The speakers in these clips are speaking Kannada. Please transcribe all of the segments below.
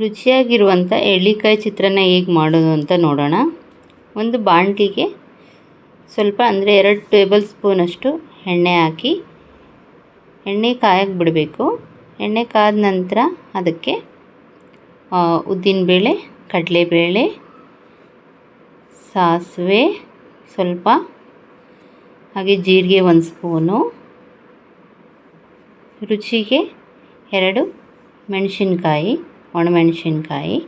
ರುಚಿಯಾಗಿರುವಂಥ ಎಳ್ಳಿಕಾಯಿ ಚಿತ್ರಾನ್ನ ಹೇಗೆ ಮಾಡೋದು ಅಂತ ನೋಡೋಣ. ಒಂದು ಬಾಣಲಿಗೆ ಸ್ವಲ್ಪ ಅಂದರೆ ಎರಡು ಟೇಬಲ್ ಸ್ಪೂನಷ್ಟು ಎಣ್ಣೆ ಹಾಕಿ, ಎಣ್ಣೆ ಕಾಯಕ್ಕೆ ಬಿಡಬೇಕು. ಎಣ್ಣೆ ಕಾದ ನಂತರ ಅದಕ್ಕೆ ಉದ್ದಿನಬೇಳೆ ಕಡಲೆಬೇಳೆ ಸಾಸಿವೆ, ಸ್ವಲ್ಪ ಹಾಗೆ ಜೀರಿಗೆ ಒಂದು ಸ್ಪೂನು, ರುಚಿಗೆ ಎರಡು ಮೆಣಸಿನ್ಕಾಯಿ. ಒಣಮೆಣಸಿನ್ಕಾಯಿ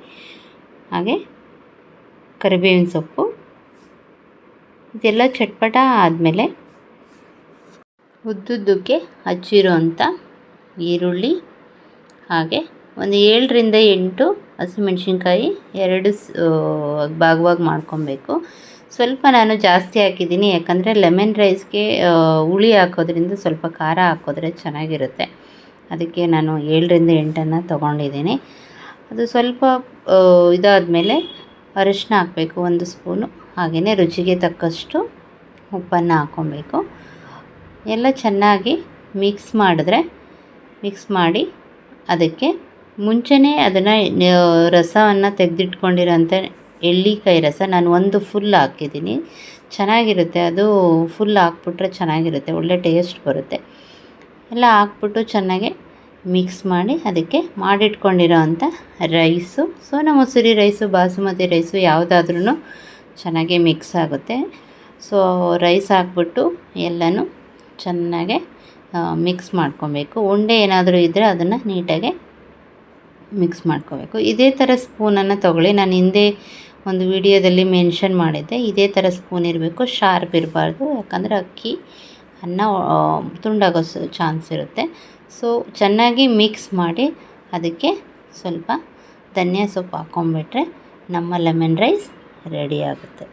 ಹಾಗೆ ಕರಿಬೇವಿನ ಸೊಪ್ಪು. ಇದೆಲ್ಲ ಚಟ್ಪಟ ಆದಮೇಲೆ ಉದ್ದುದ್ದಕ್ಕೆ ಹಚ್ಚಿರೋ ಅಂಥ ಈರುಳ್ಳಿ, ಹಾಗೆ ಒಂದು ಏಳರಿಂದ ಎಂಟು ಹಸಿಮೆಣ್ಸಿನ್ಕಾಯಿ ಎರಡು ಭಾಗವಾಗಿ ಮಾಡ್ಕೊಬೇಕು. ಸ್ವಲ್ಪ ನಾನು ಜಾಸ್ತಿ ಹಾಕಿದ್ದೀನಿ, ಯಾಕಂದರೆ ಲೆಮನ್ ರೈಸ್ಗೆ ಹುಳಿ ಹಾಕೋದ್ರಿಂದ ಸ್ವಲ್ಪ ಖಾರ ಹಾಕಿದ್ರೆ ಚೆನ್ನಾಗಿರುತ್ತೆ. ಅದಕ್ಕೆ ನಾನು ಏಳರಿಂದ ಎಂಟನ್ನು ತೊಗೊಂಡಿದ್ದೀನಿ. ಅದು ಸ್ವಲ್ಪ ಇದಾದ ಮೇಲೆ ಅರಿಶಿನ ಹಾಕಬೇಕು, ಒಂದು ಸ್ಪೂನು. ಹಾಗೆಯೇ ರುಚಿಗೆ ತಕ್ಕಷ್ಟು ಉಪ್ಪನ್ನು ಹಾಕ್ಕೊಬೇಕು. ಎಲ್ಲ ಚೆನ್ನಾಗಿ ಮಿಕ್ಸ್ ಮಾಡಿದ್ರೆ ಮಿಕ್ಸ್ ಮಾಡಿ ಅದಕ್ಕೆ ಮುಂಚೆನೇ ಅದನ್ನು ರಸವನ್ನು ತೆಗೆದಿಟ್ಕೊಂಡಿರೋಂಥ ಎಳ್ಳಿಕಾಯಿ ರಸ ನಾನು ಒಂದು ಫುಲ್ ಹಾಕಿದ್ದೀನಿ. ಚೆನ್ನಾಗಿರುತ್ತೆ, ಅದು ಫುಲ್ ಹಾಕ್ಬಿಟ್ರೆ ಚೆನ್ನಾಗಿರುತ್ತೆ, ಒಳ್ಳೆ ಟೇಸ್ಟ್ ಬರುತ್ತೆ. ಎಲ್ಲ ಹಾಕ್ಬಿಟ್ಟು ಚೆನ್ನಾಗಿ ಮಿಕ್ಸ್ ಮಾಡಿ ಅದಕ್ಕೆ ಮಾಡಿಟ್ಕೊಂಡಿರೋ ಅಂಥ rice. Sona Masuri rice, basmati rice ಯಾವುದಾದ್ರೂ ಚೆನ್ನಾಗಿ ಮಿಕ್ಸ್ ಆಗುತ್ತೆ. ಸೊ ರೈಸ್ ಹಾಕ್ಬಿಟ್ಟು ಎಲ್ಲನೂ ಚೆನ್ನಾಗೆ ಮಿಕ್ಸ್ ಮಾಡ್ಕೊಬೇಕು. ಉಂಡೆ ಏನಾದರೂ ಇದ್ದರೆ ಅದನ್ನು ನೀಟಾಗಿ ಮಿಕ್ಸ್ ಮಾಡ್ಕೋಬೇಕು. ಇದೇ ಥರ ಸ್ಪೂನನ್ನು ತೊಗೊಳ್ಳಿ. ನಾನು ಹಿಂದೆ ಒಂದು ವಿಡಿಯೋದಲ್ಲಿ ಮೆನ್ಷನ್ ಮಾಡಿದ್ದೆ. ಇದೇ ಥರ ಸ್ಪೂನ್ ಇರಬೇಕು. ಶಾರ್ಪ್ ಇರಬಾರ್ದು. ಯಾಕಂದರೆ ಅಕ್ಕಿ ಅನ್ನ ತುಂಡಾಗೋ ಚಾನ್ಸ್ ಇರುತ್ತೆ. ಸೊ ಚೆನ್ನಾಗಿ ಮಿಕ್ಸ್ ಮಾಡಿ ಅದಕ್ಕೆ ಸ್ವಲ್ಪ ಧನಿಯಾ ಸೊಪ್ಪು ಹಾಕ್ಕೊಂಬಿಟ್ರೆ ನಮ್ಮ ಲೆಮನ್ ರೈಸ್ ರೆಡಿ ಆಗುತ್ತೆ.